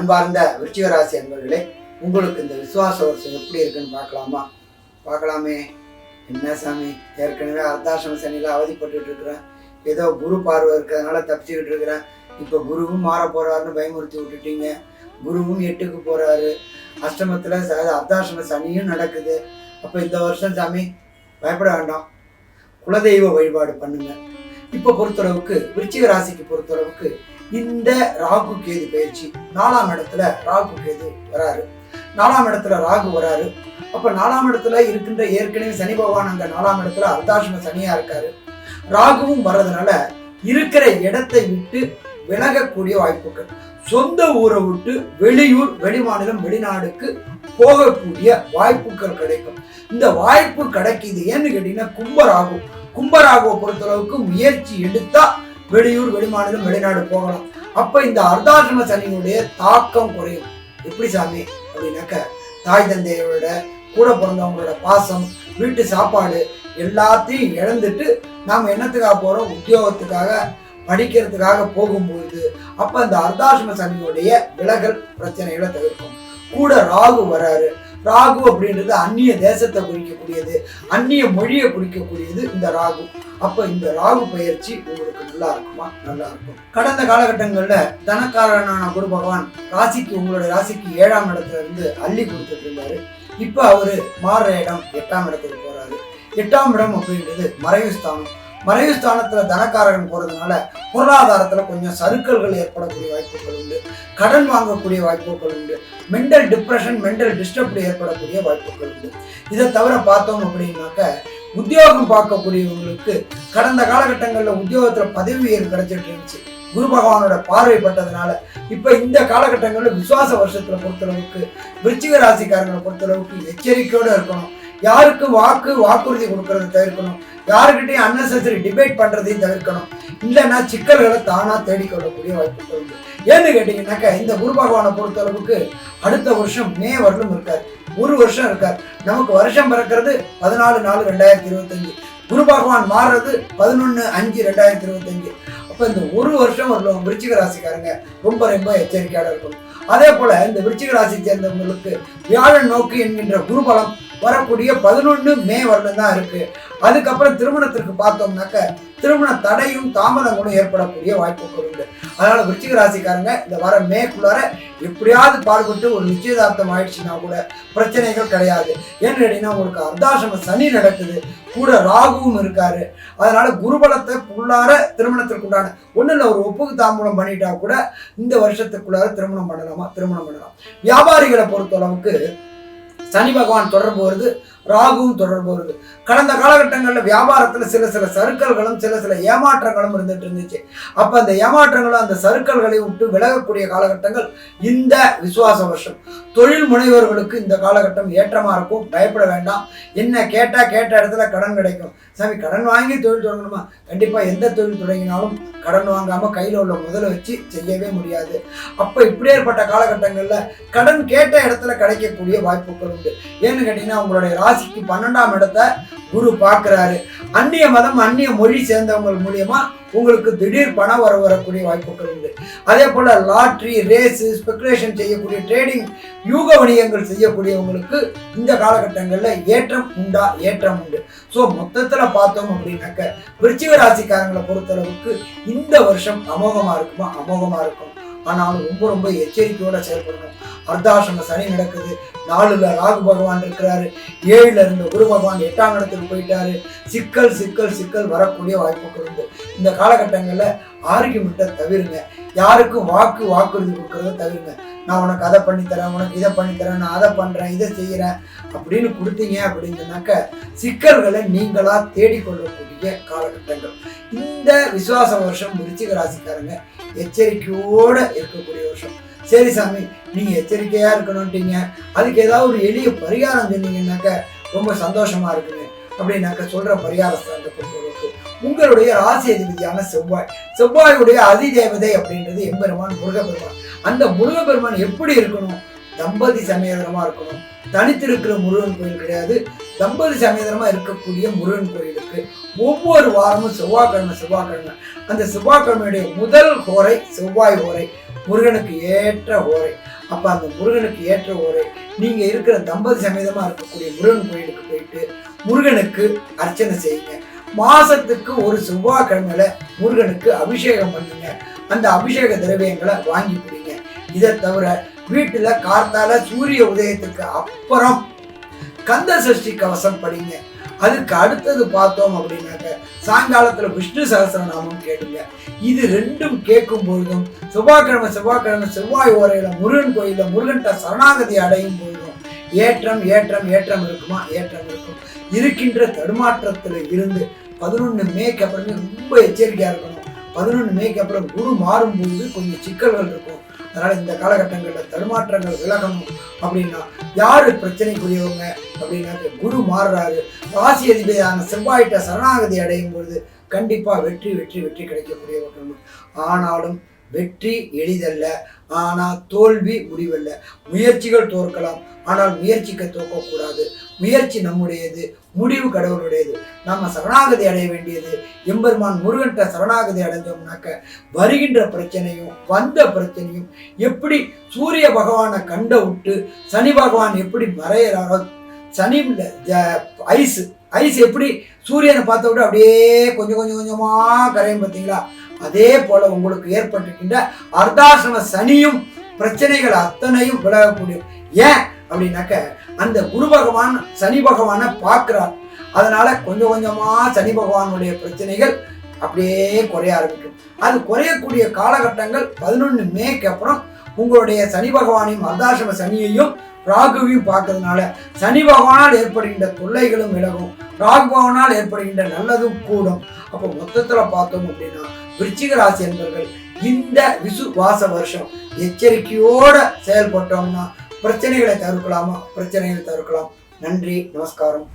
அன்பார்ந்த விருச்சிகராசி அன்பர்களே உங்களுக்கு இந்த விசுவாச வருஷம் எப்படி இருக்குன்னு பார்க்கலாமா? பார்க்கலாமே. என்ன சாமி? ஏற்கனவே அர்த்தாசிரம சனியில் அவதிப்பட்டுட்டு இருக்கிறேன் ஏதோ குரு பார்வை இருக்கிறதுனால தப்பிச்சுக்கிட்டு இருக்கிறேன் இப்போ குருவும் மாற போறாருன்னு பயமுறுத்தி விட்டுட்டீங்க. குருவும் எட்டுக்கு போறாரு. அஷ்டமத்தில் அர்த்தாசிரம சனியும் நடக்குது. அப்போ இந்த வருஷம் சாமி பயப்பட வேண்டாம். குலதெய்வ வழிபாடு பண்ணுங்க. இப்போ பொறுத்தளவுக்கு விருச்சிக ராசிக்கு பொறுத்தளவுக்கு இந்த ராகு கேது பயிற்சி நாலாம் இடத்துல ராகு கேது வராரு. நாலாம் இடத்துல ராகு வராரு. அப்ப நாலாம் இடத்துல இருக்கின்ற ஏற்கனவே சனி பகவான் அங்க நாலாம் இடத்துல அர்த்தாசிரம சனியா இருக்காரு. ராகுவும் வர்றதுனால இருக்கிற இடத்தை விட்டு விலகக்கூடிய வாய்ப்புகள். சொந்த ஊரை விட்டு வெளியூர் வெளிமாநிலம் வெளிநாடுக்கு போகக்கூடிய வாய்ப்புகள் கிடைக்கும். இந்த வாய்ப்பு கிடைக்குது ஏன்னு கேட்டீங்கன்னா கும்பராகு கும்பராகுவை பொறுத்தளவுக்கு முயற்சி எடுத்தா வெளியூர் வெளிமாநிலம் வெளிநாடு போகலாம் அப்ப இந்த அர்த்தாசிரம சனியினுடைய தாக்கம் குறையும். எப்படி சாமி? அப்படின்னாக்க தாய் தந்தையோட கூட பிறந்தவங்களோட பாசம் வீட்டு சாப்பாடு எல்லாத்தையும் இழந்துட்டு நாம் என்னத்துக்காக போறோம்? உத்தியோகத்துக்காக படிக்கிறதுக்காக போகும்பொழுது அப்ப அந்த அர்த்தாசிரம சனியுடைய விலகல் பிரச்சனைகளை தவிர்க்கும். கூட ராகு வராரு. ராகு அப்படின்றது அந்நிய தேசத்தை குறிக்கக்கூடியது அந்நிய மொழியை குறிக்கக்கூடியது இந்த ராகு. அப்போ இந்த ராகு பயிற்சி உங்களுக்கு நல்லா இருக்குமா? நல்லா இருக்கும். கடந்த காலகட்டங்களில் தனக்காரனான குரு பகவான் ராசிக்கு உங்களோட ராசிக்கு ஏழாம் இடத்துல இருந்து அள்ளி கொடுத்துட்டு இருந்தாரு. இப்போ அவர் மாறுற இடம் எட்டாம் இடத்துக்கு போறாரு. எட்டாம் இடம் அப்படின்றது மறைவு ஸ்தானம். மறைவு ஸ்தானத்துல தனக்காரகன் போறதுனால பொருளாதாரத்துல கொஞ்சம் சருக்கல்கள் ஏற்படக்கூடிய வாய்ப்புகள் உண்டு. கடன் வாங்கக்கூடிய வாய்ப்புகள் உண்டு. மென்டல் டிப்ரெஷன் மென்டல் டிஸ்டர்ப் ஏற்படக்கூடிய வாய்ப்புகள் உண்டு. இதை தவிர பார்த்தோம் அப்படின்னாக்க உத்தியோகம் பார்க்கக்கூடியவங்களுக்கு கடந்த காலகட்டங்களில் உத்தியோகத்தில் பதவி உயர்வு கிடைச்சிட்டு இருந்துச்சு. குரு பகவானோட பார்வைப்பட்டதுனால இப்போ இந்த காலகட்டங்களில் விசுவாச வருஷத்துல பொறுத்தளவுக்கு விருச்சிக ராசிக்காரங்களை பொறுத்தளவுக்கு எச்சரிக்கையோடு இருக்கணும். யாருக்கு வாக்கு வாக்குறுதி கொடுக்கறத தவிர்க்கணும். யாருக்கிட்டையும் அன்னெசரி டிபேட் பண்றதையும் தவிர்க்கணும். இல்லைன்னா சிக்கல்களை தானா தேடிக்கொள்ளக்கூடிய வாய்ப்பு உண்டு. ஏன்னு கேட்டிங்கனாக்கா இந்த குரு பகவானை பொறுத்தளவுக்கு அடுத்த வருஷம் மே வரலும் இருக்கார். ஒரு வருஷம் இருக்கார். நமக்கு வருஷம் பிறக்கிறது பதினாலு நாலு ரெண்டாயிரத்தி இருபத்தஞ்சு. குரு பகவான் மாறுறது பதினொன்று அஞ்சு ரெண்டாயிரத்தி இருபத்தஞ்சு. அப்போ இந்த ஒரு வருஷம் வரலாம் விருச்சிக ராசிக்காரங்க ரொம்ப ரொம்ப எச்சரிக்கையாக இருக்கும் அதே போல இந்த விருச்சிக ராசி சேர்ந்தவங்களுக்கு வியாழன் நோக்கு என்கின்ற குருபலம் வரக்கூடிய பதினொன்று மே வருடம் தான் இருக்கு. அதுக்கப்புறம் திருமணத்திற்கு பார்த்தோம்னாக்க திருமண தடையும் தாமதங்களும் ஏற்படக்கூடிய வாய்ப்புகள் உண்டு. அதனால விருச்சிக ராசிக்காரங்க இந்த வர மேக்குள்ளார எப்படியாவது பாடுபட்டு ஒரு நிச்சயதார்த்தம் ஆயிடுச்சுன்னா கூட பிரச்சனைகள் கிடையாது. ஏன்னு கேட்டீங்கன்னா உங்களுக்கு அர்த்தாசிரம சனி நடக்குது. கூட ராகுவும் இருக்காரு. அதனால குருபலத்தை உள்ளார திருமணத்திற்கு உண்டான ஒன்றும் இல்லை ஒரு ஒப்புக்கு தாம்பூலம் பண்ணிட்டா கூட இந்த வருஷத்துக்குள்ளார திருமணம் பண்ணலாமா? திருமணம் பண்ணலாம். வியாபாரிகளை பொறுத்தளவுக்கு சனி பகவான் தொடர்பு வருது. ராகுவும் தொடர்பு வருது. கடந்த காலகட்டங்களில் வியாபாரத்தில் சில சில சறுக்கல்களும் சில சில ஏமாற்றங்களும் இருந்துட்டு இருந்துச்சு. அப்போ அந்த ஏமாற்றங்களும் அந்த சறுக்கல்களை விட்டு விலகக்கூடிய காலகட்டங்கள் இந்த விசுவாச வருஷம். தொழில் முனைவர்களுக்கு இந்த காலகட்டம் ஏற்றமாக இருக்கும்? பயப்பட வேண்டாம். என்ன கேட்டால் கேட்ட இடத்துல கடன் கிடைக்கும். சாமி கடன் வாங்கி தொழில் தொடங்கணுமா? கண்டிப்பாக எந்த தொழில் தொடங்கினாலும் கடன் வாங்காமல் கையில் உள்ள முதலை வச்சு செய்யவே முடியாது. அப்போ இப்படியேற்பட்ட காலகட்டங்களில் கடன் கேட்ட இடத்துல கிடைக்கக்கூடிய வாய்ப்புகள் உண்டு. ஏன்னு கேட்டிங்கன்னா உங்களுடைய ராசிக்கு பன்னெண்டாம் இடத்த குரு பார்க்குறாரு. அந்நிய மதம் அந்நிய மொழி சேர்ந்தவங்க மூலியமா உங்களுக்கு திடீர் பணம் வர வரக்கூடிய வாய்ப்புகள் உண்டு. அதே போல லாட்ரி ரேஸு ஸ்பெகுலேஷன் செய்யக்கூடிய ட்ரேடிங் யூக வணிகங்கள் செய்யக்கூடியவங்களுக்கு இந்த காலகட்டங்களில் ஏற்றம் உண்டா? ஏற்றம் உண்டு. ஸோ மொத்தத்தில் பார்த்தோம் அப்படின்னாக்க விருச்சிக ராசிக்காரங்களை பொறுத்தளவுக்கு இந்த வருஷம் அமோகமாக இருக்குமா? அமோகமாக இருக்கும். ஆனாலும் ரொம்ப ரொம்ப எச்சரிக்கையோட செயல்படணும். அர்த்தாசன சனி நடக்குது. நாலுல ராகு பகவான் இருக்கிறாரு. ஏழுல இருந்த குரு பகவான் எட்டாம் இடத்துக்கு போயிட்டாரு. சிக்கல் சிக்கல் சிக்கல் வரக்கூடிய வாய்ப்புகள் உண்டு. இந்த காலகட்டங்களில் ஆர்கியூமெண்ட்டை தவிருங்க. யாருக்கும் வாக்கு வாக்குறுதி கொடுக்கறத தவிருங்க. நான் உனக்கு அதை பண்ணித்தரேன் உனக்கு இதை பண்ணித்தரேன் நான் அதை பண்ணுறேன் இதை செய்கிறேன் அப்படின்னு கொடுத்தீங்க அப்படின்னு சிக்கல்களை நீங்களா தேடிக்கொள்ளக்கூடிய காலகட்டங்கள். இந்த விசுவாச வருஷம் விருச்சிக ராசிக்காரங்க எச்சரிக்கையோட இருக்கக்கூடிய வருஷம். சரி சாமி நீங்க எச்சரிக்கையா இருக்கணும்ட்டீங்க. அதுக்கு ஏதாவது ஒரு எளிய பரிகாரம் சொன்னீங்கன்னாக்க ரொம்ப சந்தோஷமா இருக்குங்க. அப்படின்னாக்க சொல்ற பரிகார ஸ்தானத்தை பொறுத்தளவுக்கு உங்களுடைய ராசி அதிபதியான செவ்வாய். செவ்வாயுடைய அதிதேவதை அப்படின்றது எம்பெருமான் முருகப்பெருமான். அந்த முருகப்பெருமான் எப்படி இருக்கணும்? தம்பதி சமயதரமா இருக்கணும். தனித்திருக்கிற முருகன் கோயில் கிடையாது. தம்பதி சமேதனமா இருக்கக்கூடிய முருகன் கோயிலுக்கு ஒவ்வொரு வாரமும் செவ்வாய்க்கிழமை செவ்வாய்க்கிழமை. அந்த செவ்வாய்க்கிழமையுடைய முதல் ஹோரை செவ்வாய் ஹோரை முருகனுக்கு ஏற்ற ஓரை. அப்போ அந்த முருகனுக்கு ஏற்ற ஓரை நீங்கள் இருக்கிற தம்பதி சமேதமாக இருக்கக்கூடிய முருகன் கோயிலுக்கு போயிட்டு முருகனுக்கு அர்ச்சனை செய்யுங்க. மாசத்துக்கு ஒரு செவ்வாய்க்கிழமையில முருகனுக்கு அபிஷேகம் பண்ணுங்க. அந்த அபிஷேக திரவியங்களை வாங்கி கொடுங்க. இதை தவிர வீட்டில் கார்த்தால சூரிய உதயத்துக்கு அப்புறம் கந்த சஷ்டி கவசம் படிங்க. அதுக்கு அடுத்தது பார்த்தோம் அப்படின்னாக்க சாயங்காலத்தில் விஷ்ணு சகசிரநாமம் கேட்டுங்க இது ரெண்டும் கேட்கும் பொழுதும் செவ்வாய்க்கிழமை செவ்வாய்க்கிழமை செவ்வாய் ஓரையில் முருகன் கோயிலில் முருகன்ட்ட சரணாகதி அடையும் பொழுதும் ஏற்றம் ஏற்றம் ஏற்றம் இருக்குமா? ஏற்றம் இருக்கும். இருக்கின்ற தடுமாற்றத்தில் இருந்து பதினொன்று மேக்கு அப்புறமே ரொம்ப எச்சரிக்கையாக இருக்கணும். பதினொன்று மேக்கு அப்புறம் குரு மாறும்போது கொஞ்சம் சிக்கல்கள் இருக்கும். அதனால இந்த காலகட்டங்களில் தடுமாற்றங்கள் விலகணும் அப்படின்னா யாரு பிரச்சனைக்குரியவங்க அப்படின்னாக்க குரு மாறுறாரு. ராசி அதிபதியான செவ்வாயிட்ட சரணாகதி அடையும் பொழுது கண்டிப்பா வெற்றி வெற்றி வெற்றி கிடைக்கக்கூடியவர்கள். ஆனாலும் வெற்றி எளிதல்ல. ஆனால் தோல்வி முடிவல்ல. முயற்சிகள் தோற்கலாம். ஆனால் முயற்சிக்க தோக்கக்கூடாது. முயற்சி நம்முடையது முடிவு கடவுளுடையது. நம்ம சரணாகதி அடைய வேண்டியது. எம்பெருமான் முருகன்ட்ட சரணாகதி அடைஞ்சோம்னாக்க வருகின்ற பிரச்சனையும் வந்த பிரச்சனையும் எப்படி சூரிய பகவானை கண்ட விட்டு சனி பகவான் எப்படி மறையிறாரோ சனி ஐஸ் ஐஸ் எப்படி சூரியனை பார்த்த விட்டு அப்படியே கொஞ்சம் கொஞ்சம் கொஞ்சமாக கரையும் பார்த்தீங்களா? அதே போல உங்களுக்கு ஏற்பட்டிருக்கின்ற அர்த்தாசிரம சனியும் பிரச்சனைகள் அத்தனையும் விலகக்கூடிய. ஏன்? அப்படின்னாக்க அந்த குரு பகவான் சனி பகவானை பார்க்கிறார். அதனால கொஞ்சம் கொஞ்சமா சனி பகவானுடைய பிரச்சனைகள் அப்படியே குறைய ஆரம்பிக்கும். அது குறையக்கூடிய காலகட்டங்கள் பதினொன்று மேக்கு அப்புறம் உங்களுடைய சனி பகவானையும் அர்தாசிரம சனியையும் ராகுவையும் பார்க்கறதுனால சனி பகவானால் ஏற்படுகின்ற தொல்லைகளும் விலகும். ராகு பகவானால் ஏற்படுகின்ற நல்லதும் கூடும். அப்போ மொத்தத்தில் பார்த்தோம் அப்படின்னா விருச்சிக ராசி என்பவர்கள் இந்த விசு வாச வருஷம் எச்சரிக்கையோட செயல்பட்டோம்னா பிரச்சனைகளை தவிர்க்கலாமா? பிரச்சனைகளை தவிர்க்கலாம். நன்றி நமஸ்காரம்.